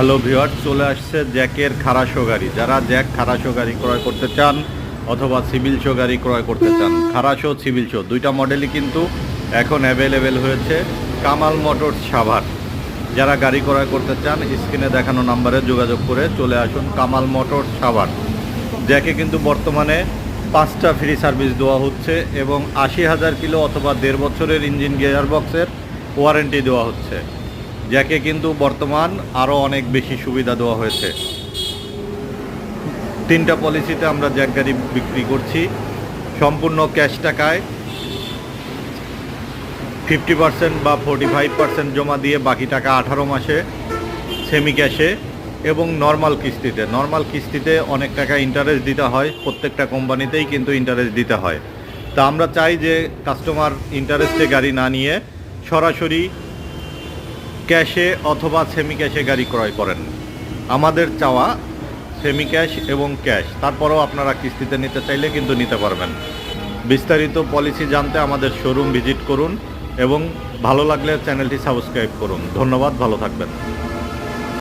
Hello ভিওয়ার চলে আসছে জ্যাকের খারাশো গাড়ি। যারা জ্যাক, খারাশো গাড়ি ক্রয় করতে চান অথবা সিভিল শো গাড়ি ক্রয় করতে চান, খারাশো, সিভিল শো, দুইটা মডেলই কিন্তু এখন অ্যাভেলেবেল হয়েছে কামাল মোটরস সাভার। যারা গাড়ি ক্রয় করতে চান স্ক্রিনে দেখানো নাম্বারে যোগাযোগ করে চলে আসুন কামাল মোটরস সাভার। জ্যাকে কিন্তু বর্তমানে পাঁচটা ফ্রি সার্ভিস দেওয়া হচ্ছে এবং আশি হাজার কিলো অথবা দেড় বছরের ইঞ্জিন গিয়ার বক্সের ওয়ারেন্টি দেওয়া হচ্ছে। যাকে কিন্তু বর্তমান আরও অনেক বেশি সুবিধা দেওয়া হয়েছে। তিনটা পলিসিতে আমরা জ্যাক গাড়ি বিক্রি করছি। সম্পূর্ণ ক্যাশ টাকায় ফিফটি পার্সেন্ট বা ফোর্টি ফাইভ পার্সেন্ট জমা দিয়ে বাকি টাকা আঠারো মাসে সেমি ক্যাশে এবং নর্মাল কিস্তিতে। নর্মাল কিস্তিতে অনেক টাকা ইন্টারেস্ট দিতে হয়, প্রত্যেকটা কোম্পানিতেই কিন্তু ইন্টারেস্ট দিতে হয়। তা আমরা চাই যে কাস্টমার ইন্টারেস্টে গাড়ি না নিয়ে সরাসরি ক্যাশে অথবা সেমি ক্যাশে গাড়ি ক্রয় করেন। আমাদের চাওয়া সেমি ক্যাশ এবং ক্যাশ। তারপরেও আপনারা কিস্তিতে নিতে চাইলে কিন্তু নিতে পারবেন। বিস্তারিত পলিসি জানতে আমাদের শোরুম ভিজিট করুন এবং ভালো লাগলে চ্যানেলটি সাবস্ক্রাইব করুন। ধন্যবাদ, ভালো থাকবেন।